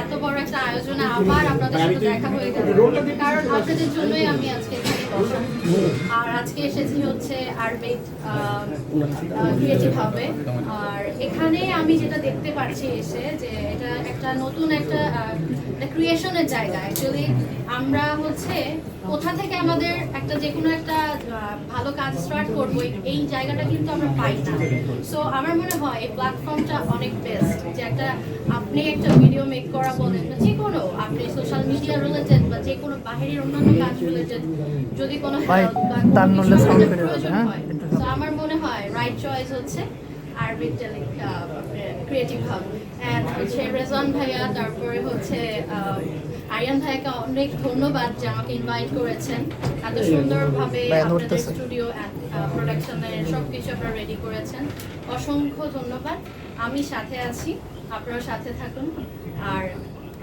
এত বড় আয়োজনে আবার আপনাদের জন্যই আমি আর আজকে এসেছি হচ্ছে ক্রিয়েটিভ হবে। আর এখানে আমি যেটা দেখতে পাচ্ছি এসে যে এটা একটা নতুন একটা ক্রিয়েশনের জায়গা। আমরা হচ্ছে কোথা থেকে আমাদের একটা যে কোনো একটা ভালো কাজ স্টার্ট করব এই- জায়গাটা কিন্তু আমরা পাই না। সো আমার মনে হয় এই প্ল্যাটফর্মটা অনেক বেস্ট যে একটা আপনি একটা ভিডিও মেক করা বলেন বা যে কোনো আপনি সোশ্যাল মিডিয়া রিলেটেড বা যে কোনো বাহিরের অন্যান্য কাজ রিলেটেড যদি কোনো প্রয়োজন হ্যাঁ? হয়। আমার মনে হয় রাইট চয়েস হচ্ছে আরবিট ক্রিয়েটিভ হাব হচ্ছে রেজন ভাইয়া তারপরে হচ্ছে আরিয়ান ভাইয়াকে অনেক ধন্যবাদ যে আমাকে ইনভাইট করেছেন। এত সুন্দরভাবে আপনাদের স্টুডিও প্রোডাকশনের সব কিছু আপনারা রেডি করেছেন। অসংখ্য ধন্যবাদ। আমি সাথে আছি আপনারা সাথে থাকুন। আর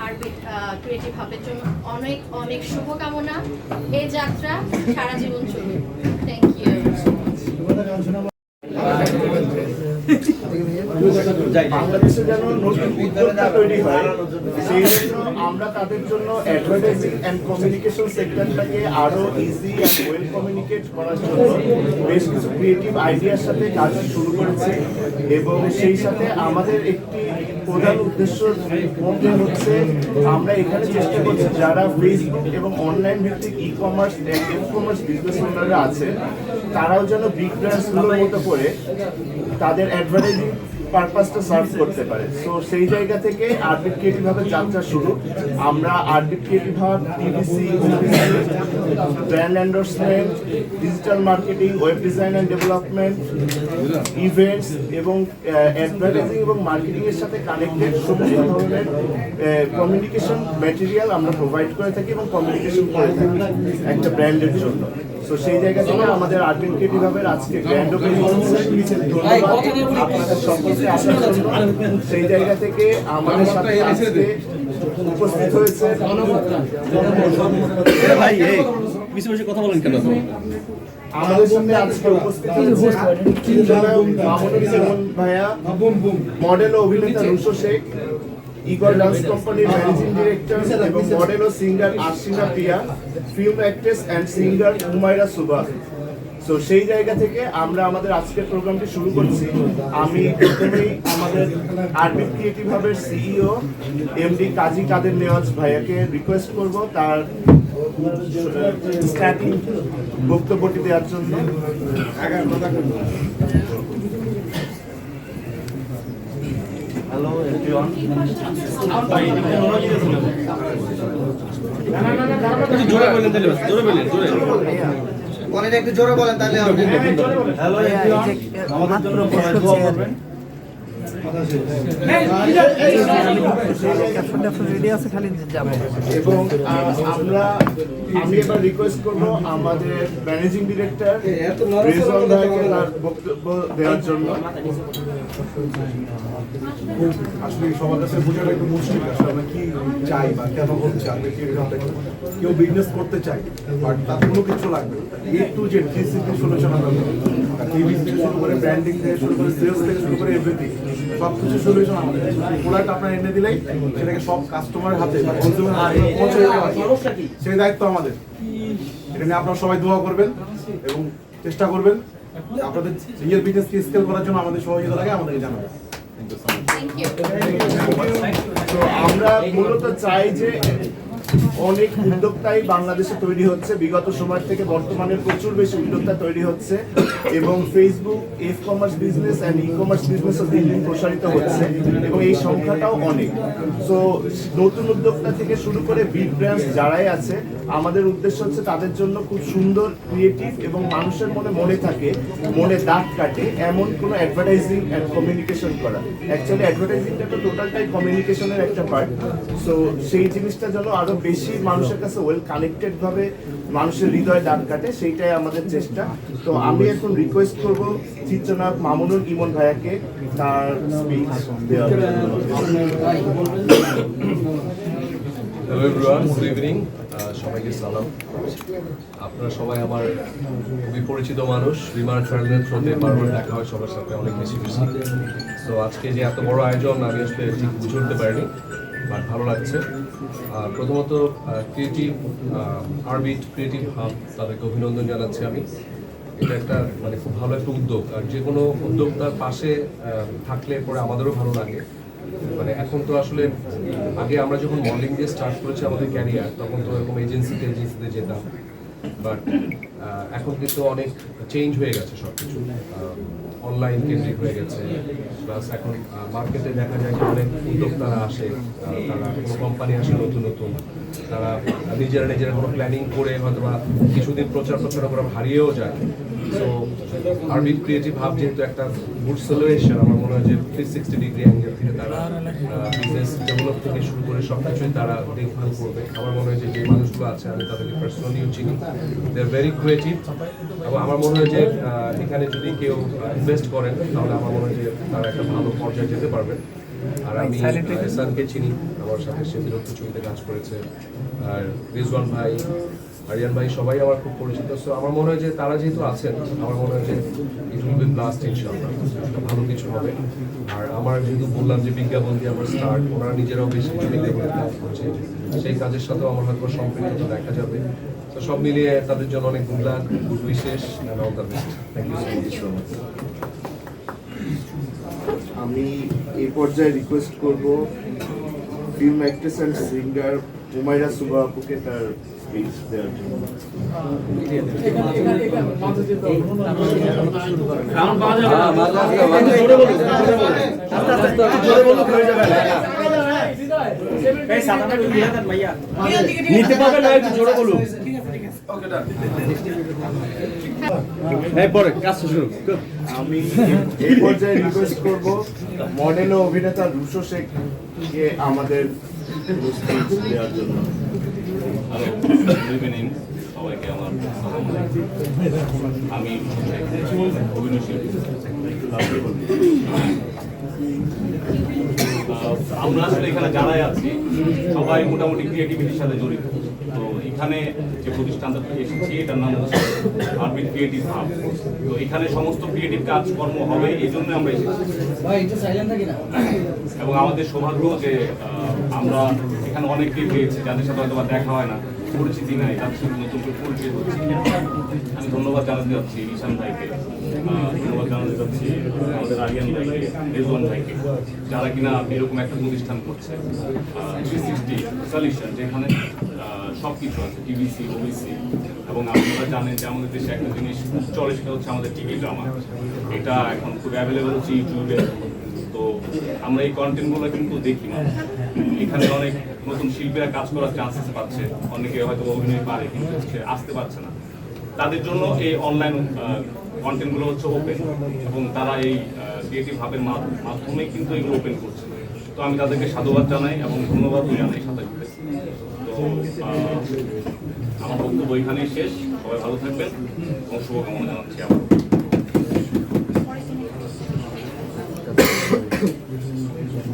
আরবিট ক্রিয়েটিভ হাবের জন্য অনেক অনেক শুভকামনা। এই যাত্রা সারা জীবন চলুক। থ্যাংক ইউ বাংলাদেশে যেন নতুন উদ্যোক্তা তৈরি হয়, সেই জন্য আমরা তাদের জন্য অ্যাডভার্টাইজিং অ্যান্ড কমিউনিকেশন সেক্টরটাকে আরও ইজি অ্যান্ড ওয়েল কমিউনিকেট করার জন্য বেশ কিছু ক্রিয়েটিভ আইডিয়ার সাথে কাজ শুরু করেছি এবং সেই সাথে আমাদের একটি প্রধান উদ্দেশ্য মধ্যে হচ্ছে আমরা এখানে চেষ্টা করছি, যারা ফেসবুক এবং অনলাইন ভিত্তিক E commerce E commerce business আছে, তারাও যেন বিগ ব্র্যান্ডসগুলোর মতো করে তাদের অ্যাডভার্টাইজিং পারপাসটা সার্ভ করতে পারে। সো সেই জায়গা থেকে আরবিট ক্রিয়েটিভ যাত্রা শুরু। আমরা orbit creative TVC brand endorsement digital marketing web design and development events এবং অ্যাডভার্টাইজিং এবং মার্কেটিং এর সাথে কানেক্টেড সমস্ত ধরনের কমিউনিকেশন ম্যাটেরিয়াল আমরা প্রোভাইড করে থাকি এবং কমিউনিকেশন করে থাকি একটা ব্র্যান্ডের জন্য। তো সেই জায়গা থেকে আমাদের আর্ট ক্রিয়েটিভ আজকে ব্র্যান্ড ওপেনিং আপনাদের সকলকে সেই জায়গা থেকে আমাদের সাথে আজকে উপস্থিত হয়েছে ভাই কথা বলেন কেন? আমাদের সাথে আজকে উপস্থিত হয়েছে ভাইয়া মডেল ও অভিনেতা রুশো শেখ। ইগল ডান্স কোম্পানির ম্যানেজিং ডিরেক্টর এবং model O singer Ashina Priya film actress and singer Humaira Suba তো সেই জায়গা থেকে আমরা আমাদের আজকের প্রোগ্রামটি শুরু করছি। আমি প্রথমেই আমাদের আরবি creative হাবের C E O M D Kazi Kader Newaz ভাইয়াকে রিকোয়েস্ট করব তার স্টার্টিং বক্তব্যটি দেওয়ার জন্য। হ্যালো এভরিওয়ান জোরে বলেন তাহলে জোরে বলেন জোরে একটু জোরে বলেন তাহলে হ্যালো এভরিওয়ান আমাদের জন্য এবং আমরা, আমি এবার রিকোয়েস্ট করব আমাদের ম্যানেজিং ডিরেক্টর বক্তব্য দেওয়ার জন্য। আসলে সবার কাছে বোঝাটা একটু মুশকিল, আসলে চাই বা কেন কি আমরা কেউ বিজনেস করতে চাই বাট তার কোনো কিছু লাগবে A to three sixty solution শুরু করে ব্র্যান্ডিং থেকে শুরু করে সেলস থেকে শুরু করে এভরিথিং সব কিছু। সলিউশন আমাদের প্রোডাক্ট আপনার এনে দিলেই সেটাকে সব কাস্টমারের হাতে বা কনজিউমার পৌঁছে সেই দায়িত্ব আমাদের। এটা নিয়ে আপনারা সবাই দোয়া করবেন এবং চেষ্টা করবেন আপনাদের বিজনেসকে স্কেল করার জন্য আমাদের সহযোগিতা লাগে, আমাদেরকে জানাবেন। থ্যাংক ইউ আমরা মূলত চাই যে অনেক উদ্যোক্তাই বাংলাদেশে তৈরি হচ্ছে। বিগত সময় থেকে বর্তমানে প্রচুর বেশি উদ্যোক্তা তৈরি হচ্ছে এবং Facebook F commerce business and E commerce বিজনেসও দিন দিন প্রসারিত হচ্ছে এবং এই সংখ্যাটাও অনেক। তো নতুন উদ্যোক্তা থেকে শুরু করে বিগ ব্র্যান্ডস যারাই আছে, আমাদের উদ্দেশ্য হচ্ছে তাদের জন্য খুব সুন্দর ক্রিয়েটিভ এবং মানুষের মনে মনে থাকে, মনে দাগ কাটে এমন কোনো অ্যাডভার্টাইজিং অ্যান্ড কমিউনিকেশন করা। অ্যাকচুয়ালি অ্যাডভার্টাইজিংটা তো টোটালটাই কমিউনিকেশনের একটা পার্ট সো সেই জিনিসটা যেন আরও বেশি মানুষের কাছে ওয়েল কানেক্টেড ভাবে মানুষের হৃদয়ে দাগ কাটে সেইটাই আমাদের চেষ্টা। তো আমি এখন রিকোয়েস্ট করব চিত্রনাথ মামুনুল ইমন ভাইয়াকে তার স্পিচ। Hello everyone, good সবাইকে সালাম। আপনারা সবাই আমার খুবই পরিচিত মানুষ। বিমান ট্রাভেলের থ্রোতে বারবার দেখা হয় সবার সাথে অনেক বেশি বেশি। তো আজকে যে এত বড় আয়োজন আমি আসলে ঠিক বুঝে উঠতে পারিনি বাট ভালো লাগছে। প্রথমত ক্রিয়েটিভ আরবিট ক্রিয়েটিভ হাব তাদেরকে অভিনন্দন জানাচ্ছি আমি। এটা একটা মানে খুব ভালো একটা উদ্যোগ। আর যে কোনো উদ্যোক্তার পাশে থাকলে পরে আমাদেরও ভালো লাগে। মানে এখন তো আসলে, আগে আমরা যখন মডেলিং দিয়ে স্টার্ট করেছি আমাদের ক্যারিয়ার তখন তো এরকম এজেন্সিতে এজেন্সিতে যেতাম। বাট এখন কিন্তু অনেক চেঞ্জ হয়ে গেছে সব কিছু অনলাইন কেন্দ্রিক হয়ে গেছে। প্লাস এখন মার্কেটে দেখা যায় যে অনেক উদ্যোক্তারা আসে। তারা কোনো কোম্পানি আসে, নতুন নতুন। তারা নিজেরা নিজেরা কোনো প্ল্যানিং করে হয়তো বা কিছুদিন প্রচার প্রচার করে হারিয়েও যায়। সো আরবি ক্রিয়েটিভ হাব যেহেতু একটা গুড সলিউশন আমার মনে হয় যে থ্রি সিক্সটি ডিগ্রি অ্যাঙ্গেল থেকে তারা বিজনেস ডেভেলপ থেকে শুরু করে সব কিছুই তারা দেখভাল করবে। আমার মনে হয় যে যে মানুষগুলো আছে, আমি তাদেরকে পার্সোনালিও চিনি। দে আর ভেরি ক্রিয়েটিভ এবং আমার মনে হয় যে এখানে যদি কেউ ইনভেস্ট করেন তাহলে আমার মনে হয় যে তারা একটা ভালো পর্যায়ে যেতে পারবে। আর আমি এসানকে চিনি আমার সাথে সে বিরক্ত ছবিতে কাজ করেছে। আর রিজওয়ান ভাই আরিয়ান ভাই সবাই আমার খুব পরিচিত। সো আমার মনে হয় যে তারা যেহেতু আছেন আমার মনে হয় যে ইট উইল বি ব্লাস্ট ইনশাআল্লাহ। একটা ভালো কিছু হবে। আর আমার যেহেতু বললাম যে বিজ্ঞাপন দিয়ে আমার স্টার্ট ওনারা নিজেরাও বেশ কিছু বিজ্ঞাপনের কাজ করছে। সেই কাজের সাথেও আমার হয়তো সম্পৃক্ততা দেখা যাবে। তো সব মিলিয়ে তাদের জন্য অনেক good luck good wishes and all the best thank you so much আমি এই পর্যায়ে রিকোয়েস্ট করব film actress and singer Humaira Suba আপুকে তার স্পিচ দেওয়ার জন্য। নিতে পারবে না একটু জোরে বলুন। এই পরে কাজ শুরু। আমি এই পর্যায়ে রিকোয়েস্ট করব মডেল ও অভিনেতা রুশো শেখকে আমাদের দেওয়ার জন্য। সবাইকে আমার আমি অভিনয় আমরা আসলে এখানে যারাই আছি সবাই মোটামুটি ক্রিয়েটিভিটির সাথে জড়িত। তো এখানে যে প্রতিষ্ঠানটা এসেছি এটার নাম হচ্ছে আরবিট ক্রিয়েটিভ হাব তো এখানে সমস্ত ক্রিয়েটিভ কাজকর্ম হবে এই জন্য আমরা এসেছি। এবং আমাদের সৌভাগ্য যে আমরা এখানে অনেককেই পেয়েছি যাদের সাথে হয়তো দেখা হয় না। পরিচিতি নাই তাদের সাথে নতুন করে পরিচয় হচ্ছে। আমি ধন্যবাদ জানাতে যাচ্ছি ঈশান ভাইকে। ধন্যবাদ জানাতে যাচ্ছি আমাদের আরিয়ান ভাইকে, রেজওয়ান ভাইকে, যারা কিনা এরকম একটা প্রতিষ্ঠান করছে। থ্রি সিক্সটি সলিউশন যেখানে সব কিছু আছে টিভিসি ওবিসি এবং আপনারা জানেন যে আমাদের দেশে একটা জিনিস চলে, সেটা হচ্ছে আমাদের টিভি ড্রামা এটা এখন খুব অ্যাভেলেবেল হচ্ছে ইউটিউবে আমরা এই কন্টেন্টগুলো কিন্তু দেখি না। এখানে অনেক নতুন শিল্পীরা কাজ করার চান্সেস পাচ্ছে। অনেকে হয়তো অভিনয় পারে, কিন্তু আসতে পারছে না। তাদের জন্য এই অনলাইন কন্টেন্টগুলো হচ্ছে ওপেন এবং তারা এই ক্রিয়েটিভ হাবের মাধ্যমে কিন্তু এগুলো ওপেন করছে। তো আমি তাদেরকে সাধুবাদ জানাই এবং ধন্যবাদও জানাই সাথে। তো আমার বক্তব্য এখানেই শেষ। সবাই ভালো থাকবেন এবং শুভকামনা জানাচ্ছি আবার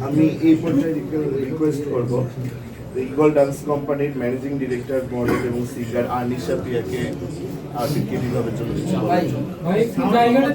আমি এই পর্যায়ে রিকোয়েস্ট করব ইগল ডান্স কোম্পানির ম্যানেজিং ডিরেক্টর মডেল এবং সিঙ্গার আনিশা প্রিয়াকে আর্টিকে কীভাবে চলে জায়গাটা